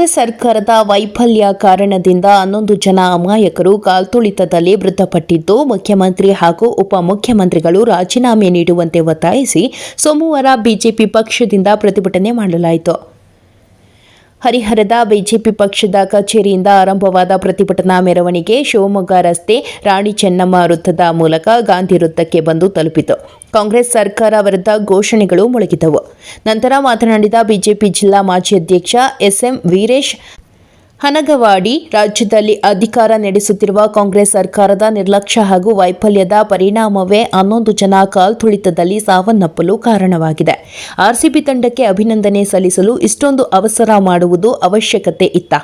ಕಾಂಗ್ರೆಸ್ ಸರ್ಕಾರದ ವೈಫಲ್ಯ ಕಾರಣದಿಂದ ಹನ್ನೊಂದು ಜನ ಅಮಾಯಕರು ಕಾಲ್ತುಳಿತದಲ್ಲಿ ಮೃತಪಟ್ಟಿದ್ದು, ಮುಖ್ಯಮಂತ್ರಿ ಹಾಗೂ ಉಪಮುಖ್ಯಮಂತ್ರಿಗಳು ರಾಜೀನಾಮೆ ನೀಡುವಂತೆ ಒತ್ತಾಯಿಸಿ ಸೋಮವಾರ ಬಿಜೆಪಿ ಪಕ್ಷದಿಂದ ಪ್ರತಿಭಟನೆ ಮಾಡಲಾಯಿತು. ಹರಿಹರದ ಬಿಜೆಪಿ ಪಕ್ಷದ ಕಚೇರಿಯಿಂದ ಆರಂಭವಾದ ಪ್ರತಿಭಟನಾ ಮೆರವಣಿಗೆ ಶಿವಮೊಗ್ಗ ರಸ್ತೆ ರಾಣಿ ಚೆನ್ನಮ್ಮ ವೃತ್ತದ ಮೂಲಕ ಗಾಂಧಿ ವೃತ್ತಕ್ಕೆ ಬಂದು ತಲುಪಿತು. ಕಾಂಗ್ರೆಸ್ ಸರ್ಕಾರ ವಿರುದ್ಧ ಘೋಷಣೆಗಳು ಮೊಳಗಿದವು. ನಂತರ ಮಾತನಾಡಿದ ಬಿಜೆಪಿ ಜಿಲ್ಲಾ ಮಾಜಿ ಅಧ್ಯಕ್ಷ ಎಸ್ಎಂ ವೀರೇಶ್ ಹನಗವಾಡಿ ರಾಜ್ಯದಲ್ಲಿ ಅಧಿಕಾರ ನಡೆಸುತ್ತಿರುವ ಕಾಂಗ್ರೆಸ್ ಸರ್ಕಾರದ ನಿರ್ಲಕ್ಷ್ಯ ಹಾಗೂ ವೈಫಲ್ಯದ ಪರಿಣಾಮವೇ ಹನ್ನೊಂದು ಜನ ಕಾಲ್ತುಳಿತದಲ್ಲಿ ಸಾವನ್ನಪ್ಪಲು ಕಾರಣವಾಗಿದೆ. ಆರ್ಸಿಬಿ ತಂಡಕ್ಕೆ ಅಭಿನಂದನೆ ಸಲ್ಲಿಸಲು ಇಷ್ಟೊಂದು ಅವಸರ ಮಾಡುವುದು ಅವಶ್ಯಕತೆ ಇತ್ತ.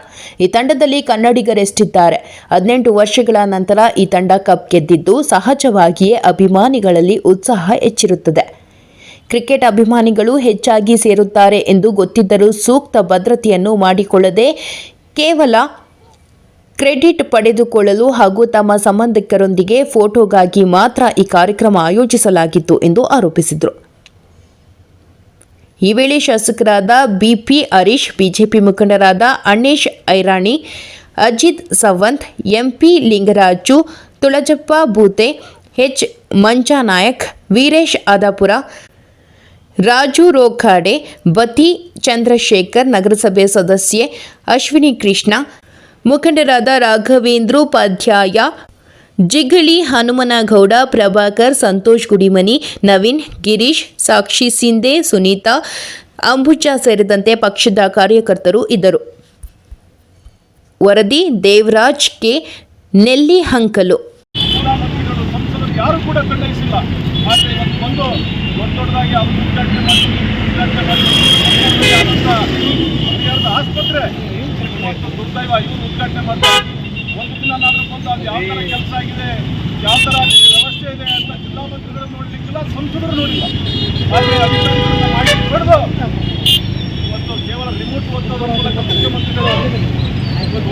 ಈ ತಂಡದಲ್ಲಿ ಕನ್ನಡಿಗರೆಷ್ಟಿದ್ದಾರೆ. ಹದಿನೆಂಟು ವರ್ಷಗಳ ನಂತರ ಈ ತಂಡ ಕಪ್ ಗೆದ್ದಿದ್ದು ಸಹಜವಾಗಿಯೇ ಅಭಿಮಾನಿಗಳಲ್ಲಿ ಉತ್ಸಾಹ ಹೆಚ್ಚಿರುತ್ತದೆ. ಕ್ರಿಕೆಟ್ ಅಭಿಮಾನಿಗಳು ಹೆಚ್ಚಾಗಿ ಸೇರುತ್ತಾರೆ ಎಂದು ಗೊತ್ತಿದ್ದರೂ ಸೂಕ್ತ ಭದ್ರತೆಯನ್ನು ಮಾಡಿಕೊಳ್ಳದೆ ಕೇವಲ ಕ್ರೆಡಿಟ್ ಪಡೆದುಕೊಳ್ಳಲು ಹಾಗೂ ತಮ್ಮ ಸಂಬಂಧಿಕರೊಂದಿಗೆ ಫೋಟೋಗಾಗಿ ಮಾತ್ರ ಈ ಕಾರ್ಯಕ್ರಮ ಆಯೋಜಿಸಲಾಗಿತ್ತು ಎಂದು ಆರೋಪಿಸಿದರು. ಈ ವೇಳೆ ಶಾಸಕರಾದ ಬಿಪಿ ಹರೀಶ್, ಬಿಜೆಪಿ ಮುಖಂಡರಾದ ಅಣೇಶ್ ಐರಾಣಿ, ಅಜಿತ್ ಸವಂತ್, ಎಂಪಿ ಲಿಂಗರಾಜು, ತುಳಜಪ್ಪ ಬೂತೆ ಎಚ್ ಮಂಜಾನಾಯಕ್, ವೀರೇಶ್ ಆದಾಪುರ ರಾಜು ರೋಖಾಡೆ ಬತಿ ಚಂದ್ರಶೇಖರ್, ನಗರಸಭೆ ಸದಸ್ಯೆ ಅಶ್ವಿನಿ ಕೃಷ್ಣ, ಮುಖಂಡರಾದ ರಾಘವೇಂದ್ರೋಪಾಧ್ಯಾಯ ಜಿಗಳಿ ಹನುಮನಗೌಡ, ಪ್ರಭಾಕರ್, ಸಂತೋಷ್ ಗುಡಿಮನಿ, ನವೀನ್, ಗಿರೀಶ್, ಸಾಕ್ಷಿ ಸಿಂಧೆ, ಸುನೀತಾ, ಅಂಬುಜಾ ಸೇರಿದಂತೆ ಪಕ್ಷದ ಕಾರ್ಯಕರ್ತರು ಇದ್ದರು. ವರದಿ ದೇವರಾಜ್ ಕೆ. ಸಂಸದರು ಯಾರು ಕೂಡ ಖಂಡಿಸಿಲ್ಲ. ಆದರೆ ಇವತ್ತು ಬಂದು ದೊಡ್ಡ ದೊಡ್ಡದಾಗಿ ಅವರು ಉದ್ಘಾಟನೆ ಮಾಡಿ ಉದ್ಘಾಟನೆ ಮಾಡಿ. ಆಸ್ಪತ್ರೆ ದುರ್ದೈವ, ಇವರು ಉದ್ಘಾಟನೆ ಮಾಡ್ತಾರೆ ಒಂದು ದಿನನಾದರೂ ಬಂದು ಅದು ಯಾವ ಥರ ಕೆಲಸ ಆಗಿದೆ, ಯಾವ ಥರ ವ್ಯವಸ್ಥೆ ಇದೆ ಅಂತ ಜಿಲ್ಲಾ ಮಂತ್ರಿಗಳು ನೋಡಲಿಕ್ಕಿಲ್ಲ ಸಂಸದರು ನೋಡಿಲ್ಲ. ಆದರೆ ಅಧಿಕಾರಿಗಳನ್ನ ಮಾಡಿ ಹೊಡೆದು ಇವತ್ತು ಕೇವಲ ರಿಮೋಟ್ ಓದೋದ್ರ ಮೂಲಕ ಮುಖ್ಯಮಂತ್ರಿಗಳು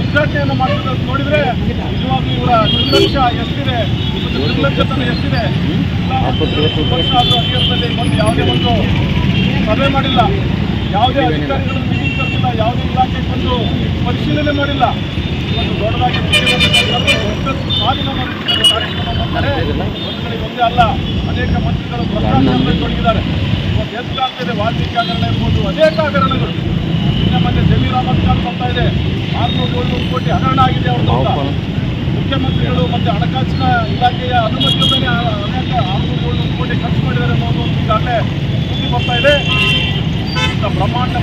ಉದ್ಘಾಟನೆಯನ್ನು ಮಾಡ್ತಿರೋದು ನೋಡಿದ್ರೆ ನಿಜವಾಗ್ಲೂ ಇವರ ನಿರ್ಲಕ್ಷ್ಯ ಎಷ್ಟಿದೆ? ನಿರ್ಲಕ್ಷ್ಯತನ ಎಷ್ಟಿದೆ? ನಾವು ವರ್ಷ ಆದರೂ ಬಂದು ಯಾವುದೇ ಒಂದು ಸಭೆ ಮಾಡಿಲ್ಲ. ಯಾವುದೇ ಅಧಿಕಾರಿಗಳು ಮೀಟಿಂಗ್ ಕರೆಸಿಲ್ಲ ಯಾವುದೇ ಇಲಾಖೆ ಬಂದು ಪರಿಶೀಲನೆ ಮಾಡಿಲ್ಲ. ಒಂದು ದೊಡ್ಡದಾಗಿ ಮಾಡಿದ್ದಾರೆ ಕಾರ್ಯಕ್ರಮ ಮಾಡ್ತಾರೆ. ಒಂದು ಒಂದೇ ಅಲ್ಲ ಅನೇಕ ಮಂತ್ರಿಗಳು ಭ್ರಷ್ಟಾಚಾರದಲ್ಲಿ ತೊಡಗಿದ್ದಾರೆ ಇವತ್ತು ಎದುರಾಗ್ತಿದೆ ವಾಲ್ಮೀಕಿ ಹಗರಣ ಇರ್ಬೋದು ಅನೇಕ ಹಗರಣಗಳು ನಿನ್ನೆ ಮೊನ್ನೆ ಜಮೀರ್ ಅಹಮದ್ ಖಾನ್ ಬರ್ತಾ ಇದೆ. ಆರುನೂರು ಏಳ್ನೂರು ಕೋಟಿ ಹಗರಣ ಆಗಿದೆ ಅವ್ರದ್ದು. ಮುಖ್ಯಮಂತ್ರಿಗಳು ಮತ್ತು ಹಣಕಾಸಿನ ಇಲಾಖೆಯ ಅನುಮತಿಯೊಂದನೆ ಅನೇಕ ಆರು ಕೋಟಿ ಖರ್ಚು ಮಾಡಿದ್ದಾರೆ ಅನ್ನೋದು ಈಗಾಗಲೇ ಸುದ್ದಿ ಬರ್ತಾ ಇದೆ ಬ್ರಹ್ಮಾಂಡ